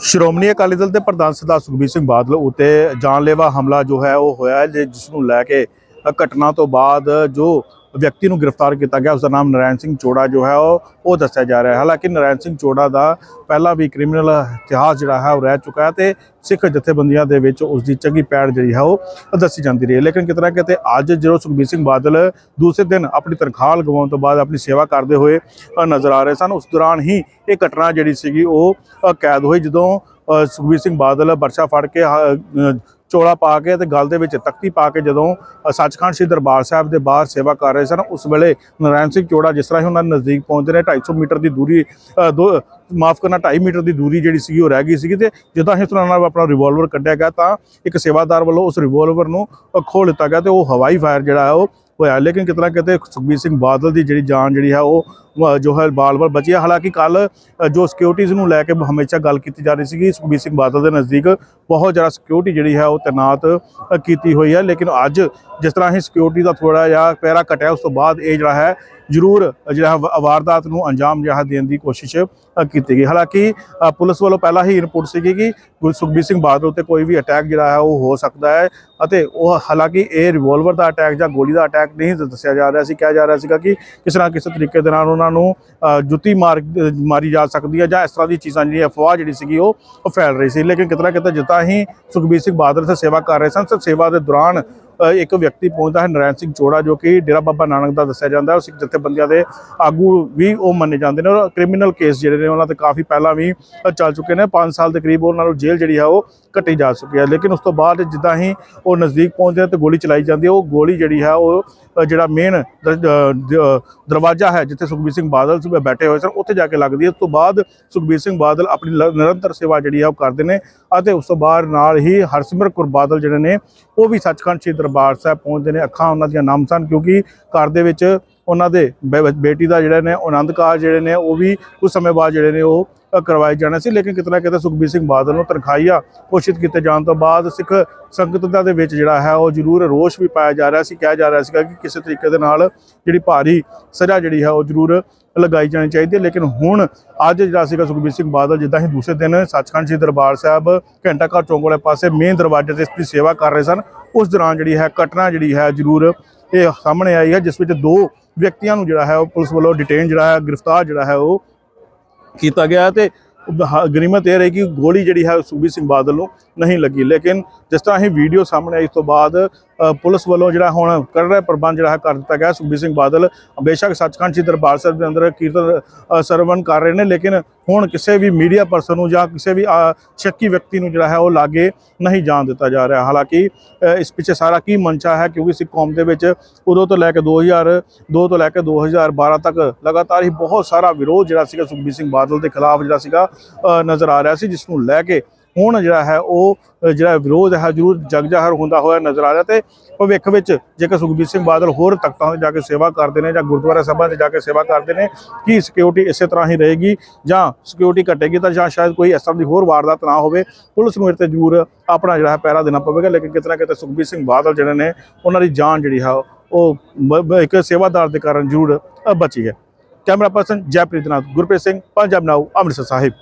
ਸ਼੍ਰੋਮਣੀ ਅਕਾਲੀ ਦਲ ਦੇ ਪ੍ਰਧਾਨ ਸਰਦਾਰ ਸੁਖਬੀਰ ਸਿੰਘ ਬਾਦਲ ਉਤੇ ਜਾਨਲੇਵਾ ਹਮਲਾ ਜੋ ਹੈ, ਉਹ ਹੋਇਆ ਹੈ ਜਿ- ਜਿਸ ਨੂੰ ਲੈ ਕੇ ਘਟਨਾ ਤੋਂ ਬਾਅਦ ਜੋ ਵਿਅਕਤੀ ਨੂੰ ਗ੍ਰਿਫਤਾਰ ਕੀਤਾ ਗਿਆ। ਉਸ ਦਾ ਨਾਮ ਨਰੈਣ ਸਿੰਘ ਚੋੜਾ ਜੋ ਹੈ, ਉਹ ਉਹ ਦੱਸਿਆ ਜਾ ਰਿਹਾ ਹੈ। ਹਾਲਾਂਕਿ ਨਰੈਣ ਸਿੰਘ ਚੋੜਾ ਦਾ ਪਹਿਲਾਂ ਵੀ ਕ੍ਰਿਮੀਨਲ ਇਤਿਹਾਸ ਜਿਹੜਾ ਹੈ, ਉਹ ਰਹਿ ਚੁੱਕਾ ਹੈ ਤੇ ਸਿੱਖ ਜਥੇਬੰਦੀਆਂ ਦੇ ਵਿੱਚ ਉਸ ਦੀ ਚੰਗੀ ਪੈੜ ਜਿਹੜੀ ਹੈ, ਉਹ ਦੱਸੀ ਜਾਂਦੀ ਰਹੀ ਹੈ। ਲੇਕਿਨ ਕਿਤਨਾ ਕਿਤੇ ਅੱਜ ਜਦੋਂ ਸੁਖਬੀਰ ਸਿੰਘ ਬਾਦਲ ਦੂਸਰੇ ਦਿਨ ਆਪਣੀ ਤਨਖਾਹ ਲਗਵਾਉਣ ਤੋਂ ਬਾਅਦ ਆਪਣੀ ਸੇਵਾ ਕਰਦੇ ਹੋਏ ਨਜ਼ਰ ਆ ਰਹੇ ਸਨ, ਉਸ ਦੌਰਾਨ ਹੀ ਇਹ ਘਟਨਾ ਜਿਹੜੀ ਸੀਗੀ, ਉਹ ਕੈਦ ਹੋਈ। ਜਦੋਂ ਸੁਖਬੀਰ ਸਿੰਘ ਬਾਦਲ ਵਰਸ਼ਾ ਫੜ ਕੇ ਚੋਲਾ ਪਾ ਕੇ ਤੇ ਗਲ ਦੇ ਵਿੱਚ ਤਖਤੀ ਪਾ ਕੇ ਜਦੋਂ ਸੱਚਖੰਡ ਸ੍ਰੀ ਦਰਬਾਰ ਸਾਹਿਬ ਦੇ ਬਾਹਰ ਸੇਵਾ ਕਰ ਰਹੇ ਸਨ ਉਸ ਵੇਲੇ ਨਰਾਇਣ ਸਿੰਘ ਚੋੜਾ ਜਿਸ ਤਰ੍ਹਾਂ ਹੀ ਉਹਨਾਂ ਨਜ਼ਦੀਕ ਪਹੁੰਚਦੇ ਨੇ 250 ਮੀਟਰ ਦੀ ਦੂਰੀ ਦੋ ਮਾਫ ਕਰਨਾ 2.5 ਮੀਟਰ ਦੀ ਦੂਰੀ ਜਿਹੜੀ ਸੀਗੀ ਉਹ ਰਹਿ ਗਈ ਸੀਗੀ ਤੇ ਜਦੋਂ ਹੀ ਉਹਨਾਂ ਨਾਲ ਆਪਣਾ ਰਿਵਾਲਵਰ ਕੱਢਿਆ ਗਿਆ ਤਾਂ ਇੱਕ ਸੇਵਾਦਾਰ ਵੱਲੋਂ ਉਸ ਰਿਵਾਲਵਰ ਨੂੰ ਅ, ਖੋਹ ਲਿੱਤਾ ਗਿਆ ਤੇ ਉਹ ਹਵਾਈ ਫਾਇਰ ਜਿਹੜਾ ਹੈ ਉਹ ਹੋਇਆ। ਲੇਕਿਨ ਕਿਤਨਾ ਕਿਤੇ ਸੁਖਬੀਰ ਸਿੰਘ ਬਾਦਲ ਦੀ ਜਿਹੜੀ ਜਾਨ ਜਿਹੜੀ ਹੈ ਉਹ ਜੋ ਹੈ ਬਾਲ-ਬਾਲ ਬਚੀ ਹੈ। ਹਾਲਾਂਕਿ ਕੱਲ ਜੋ ਸਿਕਿਉਰਿਟੀਜ਼ ਨੂੰ ਲੈ ਕੇ ਹਮੇਸ਼ਾ ਗੱਲ ਕੀਤੀ ਜਾ ਰਹੀ ਸੀਗੀ, ਸੁਖਬੀਰ ਸਿੰਘ ਬਾਦਲ ਦੇ ਨਜ਼ਦੀਕ ਬਹੁਤ ਜ਼ਿਆਦਾ ਸਿਕਿਉਰਿਟੀ ਜਿਹੜੀ ਹੈ ਉਹ ਤੈਨਾਤ ਕੀਤੀ ਹੋਈ ਹੈ। ਲੇਕਿਨ ਅੱਜ ਜਿਸ ਤਰ੍ਹਾਂ ਹੀ ਸਿਕਿਉਰਿਟੀ ਦਾ ਥੋੜਾ ਜਿਹਾ ਪੈਰਾ ਘਟਿਆ, ਉਸ ਤੋਂ ਬਾਅਦ ਇਹ ਜਿਹੜਾ ਹੈ ਜ਼ਰੂਰ ਜਿਹੜਾ ਵਾਰਦਾਤ ਨੂੰ ਅੰਜਾਮ ਜਿਹੜਾ ਦੇਣ ਦੀ ਕੋਸ਼ਿਸ਼ ਕੀਤੀ ਗਈ। ਹਾਲਾਂਕਿ ਪੁਲਿਸ ਵੱਲੋਂ ਪਹਿਲਾਂ ਹੀ ਇਨਪੁਟ ਸੀਗੀ ਕਿ ਗੁਰੂ, ਸੁਖਬੀਰ ਸਿੰਘ ਬਾਦਲ ਉੱਤੇ ਕੋਈ ਵੀ ਅਟੈਕ ਜਿਹੜਾ ਹੈ ਉਹ ਹੋ ਸਕਦਾ ਹੈ ਅਤੇ ਉਹ ਹਾਲਾਂਕਿ ਇਹ ਰਿਵਾਲਵਰ ਦਾ ਅਟੈਕ ਜਾਂ ਗੋਲੀ ਦਾ ਅਟੈਕ ਨਹੀਂ ਦੱਸਿਆ ਜਾ ਰਿਹਾ ਸੀ। ਕਿਹਾ ਜਾ ਰਿਹਾ ਸੀਗਾ ਕਿ ਕਿਸੇ ਨਾ ਕਿਸੇ ਤਰੀਕੇ ਦੇ ਨਾਲ ਉਹਨਾਂ ਨੂੰ ਜੁੱਤੀ ਮਾਰ ਮਾਰੀ ਜਾ ਸਕਦੀ ਹੈ ਜਾਂ ਇਸ ਤਰ੍ਹਾਂ ਦੀ ਚੀਜ਼ਾਂ ਜਿਹੜੀ ਅਫਵਾਹ ਜਿਹੜੀ ਸੀਗੀ ਉਹ ਫੈਲ ਰਹੀ ਸੀ। ਲੇਕਿਨ ਕਿਤਨਾ ਕਿਤੇ ਜਿੱਦਾਂ ਹੀ ਸੁਖਬੀਰ ਸਿੰਘ ਬਾਦਲ ਇੱਥੇ ਸੇਵਾ ਕਰ ਰਹੇ ਸਨ ਸੋ ਸੇਵਾ ਦੇ ਦੌਰਾਨ ਇੱਕ ਵਿਅਕਤੀ ਪਹੁੰਚਦਾ ਹੈ ਨਰੈਣ ਸਿੰਘ ਚੋੜਾ, ਜੋ ਕਿ ਡੇਰਾ ਬਾਬਾ ਨਾਨਕ ਦਾ ਦੱਸਿਆ ਜਾਂਦਾ ਹੈ। ਉਹ ਸਿੱਖ ਜਥੇਬੰਦੀਆਂ ਦੇ ਆਗੂ ਵੀ ਉਹ ਮੰਨੇ ਜਾਂਦੇ ਨੇ। ਔਰ ਕ੍ਰਿਮੀਨਲ ਕੇਸ ਜਿਹੜੇ ਨੇ, ਉਹਨਾਂ ਤੇ ਕਾਫੀ ਪਹਿਲਾਂ ਵੀ ਚੱਲ ਚੁੱਕੇ ਨੇ। 5 ਸਾਲ ਦੇ ਕਰੀਬ ਉਹਨਾਂ ਨੂੰ ਜੇਲ੍ਹ ਜਿਹੜੀ ਹੈ ਉਹ ਕੱਟੀ ਜਾ ਚੁੱਕੀ ਹੈ। ਲੇਕਿਨ ਉਸ ਤੋਂ ਬਾਅਦ ਜਿੱਦਾਂ ਹੀ ਉਹ ਨਜ਼ਦੀਕ ਪਹੁੰਚਦੇ ਨੇ, ਤੇ ਗੋਲੀ ਚਲਾਈ ਜਾਂਦੀ ਹੈ। ਉਹ ਗੋਲੀ ਜਿਹੜੀ ਹੈ, ਉਹ ਜਿਹੜਾ ਮੇਨ ਦਰਵਾਜ਼ਾ ਹੈ, ਜਿੱਥੇ ਸੁਖਬੀਰ ਸਿੰਘ ਬਾਦਲ ਸੁਬਹ ਬੈਠੇ ਹੋਏ ਸਨ, ਉੱਥੇ ਜਾ ਕੇ ਲੱਗਦੀ ਹੈ। ਉਸ ਤੋਂ ਬਾਅਦ ਸੁਖਬੀਰ ਸਿੰਘ ਬਾਦਲ ਆਪਣੀ ਲ- ਨਿਰੰਤਰ ਸੇਵਾ ਜਿਹੜੀ ਆ, ਉਹ ਕਰਦੇ ਨੇ। ਅਤੇ ਉਸ ਤੋਂ ਬਾਅਦ ਨਾਲ ਹੀ ਹਰਸਿਮਰਤ ਕੌਰ ਬਾਦਲ ਜਿਹੜੇ ਨੇ, ਉਹ ਵੀ ਸੱਚਖੰਡ ਸ੍ਰੀ ਦਰਬਾਰ ਸਾਹਿਬ ਪਹੁੰਚਦੇ ਨੇ, ਅੱਖਾਂ ਉਹਨਾਂ ਦੀਆਂ ਨਮ ਸਨ, ਕਿਉਂਕਿ ਘਰ ਦੇ ਵਿੱਚ ਉਹਨਾਂ ਦੇ ਬੇ- ਬੇਟੀ ਦਾ ਜਿਹੜੇ ਨੇ ਆਨੰਦ ਕਾਰਜ ਜਿਹੜੇ ਨੇ, ਉਹ ਵੀ ਕੁਝ ਸਮੇਂ ਬਾਅਦ ਜਿਹੜੇ ਨੇ ਉਹ ਕਰਵਾਏ ਜਾਣੇ ਸੀ, ਲੇਕਿਨ ਕਿਤਨਾ ਕਿਤੇ ਸੁਖਬੀਰ ਸਿੰਘ ਬਾਦਲ ਨੂੰ ਤਨਖਾਹੀਆ ਘੋਸ਼ਿਤ ਕੀਤੇ ਜਾਣ ਤੋਂ ਬਾਅਦ ਸਿੱਖ ਸੰਗਤ ਦੇ ਵਿੱਚ ਜਿਹੜਾ ਹੈ, ਉਹ ਜ਼ਰੂਰ ਰੋਸ਼ ਵੀ ਪਾਇਆ ਜਾ ਰਿਹਾ ਸੀ, ਕਿਹਾ ਜਾ ਰਿਹਾ ਸੀਗਾ ਕਿ ਕਿਸੇ ਤਰੀਕੇ ਦੇ ਨਾਲ ਜਿਹੜੀ ਭਾਰੀ ਸਜ਼ਾ ਜਿਹੜੀ ਹੈ, ਉਹ ਜ਼ਰੂਰ ਲਗਾਈ ਜਾਣੀ ਚਾਹੀਦੀ ਹੈ। ਲੇਕਿਨ ਹੁਣ ਅੱਜ ਜਿਹੜਾ ਸੀਗਾ ਸੁਖਬੀਰ ਸਿੰਘ ਬਾਦਲ, ਜਿੱਦਾਂ ਹੀ ਦੂਸਰੇ ਦਿਨ ਸੱਚਖੰਡ ਸ੍ਰੀ ਦਰਬਾਰ ਸਾਹਿਬ ਘੰਟਾ ਘਰ ਚੌਂਕ ਵਾਲੇ ਪਾਸੇ ਮੇਨ ਦਰਵਾਜ਼ੇ ਤੇ ਇਸ ਦੀ ਸੇਵਾ ਕਰ ਰਹੇ ਸਨ, ਉਸ ਦੌਰਾਨ ਜਿਹੜੀ ਹੈ, ਘਟਨਾ ਜਿਹੜੀ ਹੈ, ਜ਼ਰੂਰ ਇਹ ਸਾਹਮਣੇ ਆਈ ਹੈ, ਜਿਸ ਵਿੱਚ ਦੋ ਵਿਅਕਤੀਆਂ ਨੂੰ ਜਿਹੜਾ ਹੈ, ਉਹ ਪੁਲਿਸ ਵੱਲੋਂ ਡਿਟੇਨ ਜਿਹੜਾ ਹੈ, ਗ੍ਰਿਫਤਾਰ ਜਿਹੜਾ ਹੈ, ਉਹ ਕੀਤਾ ਗਿਆ ਤੇ ਹ- ਗਰੀਮਤ ਇਹ ਰਹੀ ਕਿ ਗੋਲੀ ਜਿਹੜੀ ਹੈ ਉਹ ਸੁਖਬੀਰ ਸਿੰਘ ਬਾਦਲ ਨੂੰ ਨਹੀਂ ਲੱਗੀ। ਲੇਕਿਨ ਜਿਸ ਤਰ੍ਹਾਂ ਹੀ ਵੀਡੀਓ ਸਾਹਮਣੇ ਆਈ, ਇਸ ਤੋਂ ਬਾਅਦ ਪੁਲਿਸ ਵੱਲੋਂ ਜਿਹੜਾ ਹੁਣ ਕਰ ਰਿਹਾ ਪ੍ਰਬੰਧ ਜਿਹੜਾ ਹੈ ਕਰ ਦਿੱਤਾ ਗਿਆ। ਸੁਖਬੀਰ ਸਿੰਘ ਬਾਦਲ ਬੇਸ਼ੱਕ ਸੱਚਖੰਡ ਸ੍ਰੀ ਦਰਬਾਰ ਸਾਹਿਬ ਦੇ ਅੰਦਰ ਕੀਰਤਨ ਅ, ਸਰਵਣ ਕਰ ਰਹੇ ਨੇ ਲੇਕਿਨ ਹੁਣ ਕਿਸੇ ਵੀ ਮੀਡੀਆ ਪਰਸਨ ਨੂੰ ਜਾਂ ਕਿਸੇ ਵੀ ਅ, ਸ਼ੱਕੀ ਵਿਅਕਤੀ ਨੂੰ ਜਿਹੜਾ ਹੈ ਉਹ ਲਾਗੇ ਨਹੀਂ ਜਾਣ ਦਿੱਤਾ ਜਾ ਰਿਹਾ। ਹਾਲਾਂਕਿ ਇਸ ਪਿੱਛੇ ਸਾਰਾ ਕੀ ਮਨਸ਼ਾ ਹੈ ਕਿਉਂਕਿ ਸਿੱਖ ਕੌਮ ਦੇ ਵਿੱਚ ਉਦੋਂ ਤੋਂ ਲੈ ਕੇ 2002 ਤੋਂ ਲੈ ਕੇ 2012 ਤੱਕ ਲਗਾਤਾਰ ਹੀ ਬਹੁਤ ਸਾਰਾ ਵਿਰੋਧ ਜਿਹੜਾ ਸੀਗਾ ਸੁਖਬੀਰ ਸਿੰਘ ਬਾਦਲ ਦੇ ਖਿਲਾਫ ਜਿਹੜਾ ਸੀਗਾ ਨਜ਼ਰ ਆ ਰਿਹਾ ਸੀ ਜਿਸ ਨੂੰ ਲੈ ਕੇ ਹੁਣ ਜਿਹੜਾ ਹੈ ਉਹ ਜਿਹੜਾ ਵਿਰੋਧ ਹੈ, ਜ਼ਰੂਰ ਜਗਜਾਹਰ ਹੁੰਦਾ ਹੋਇਆ ਨਜ਼ਰ ਆ ਰਿਹਾ ਤੇ ਭਵਿੱਖ ਵਿੱਚ ਜੇਕਰ ਸੁਖਬੀਰ ਸਿੰਘ ਬਾਦਲ ਹੋਰ ਤਖਤਾਂ ਤੇ ਜਾ ਕੇ ਸੇਵਾ ਕਰਦੇ ਨੇ ਜਾਂ ਗੁਰਦੁਆਰਾ ਸਾਹਿਬਾਂ ਤੇ ਜਾ ਕੇ ਸੇਵਾ ਕਰਦੇ ਨੇ, ਕੀ ਸਿਕਿਉਰਿਟੀ ਇਸੇ ਤਰ੍ਹਾਂ ਹੀ ਰਹੇਗੀ ਜਾਂ ਸਿਕਿਉਰਿਟੀ ਘਟੇਗੀ ਤਾਂ ਜਾਂ ਸ਼ਾਇਦ ਕੋਈ ਇਸ ਤਰ੍ਹਾਂ ਦੀ ਹੋਰ ਵਾਰਦਾਤ ਨਾ ਹੋਵੇ, ਪੁਲਿਸ ਨੂੰ ਇਹ ਤੇ ਜ਼ਰੂਰ ਆਪਣਾ ਜਿਹੜਾ ਹੈ ਪਹਿਰਾ ਦੇਣਾ ਪਵੇਗਾ, ਲੇਕਿਨ ਕਿਤੇ ਨਾ ਕਿਤੇ ਸੁਖਬੀਰ ਸਿੰਘ ਬਾਦਲ ਜਿਹੜੇ ਨੇ, ਉਹਨਾਂ ਦੀ ਜਾਨ ਜਿਹੜੀ ਹੈ ਉਹ ਇੱਕ ਸੇਵਾਦਾਰ ਦੇ ਕਾਰਨ ਜ਼ਰੂਰ ਬਚੀ ਹੈ। Camera person Jaipreet Nath, Gurpreet Singh, Punjab now Amritsar Sahib.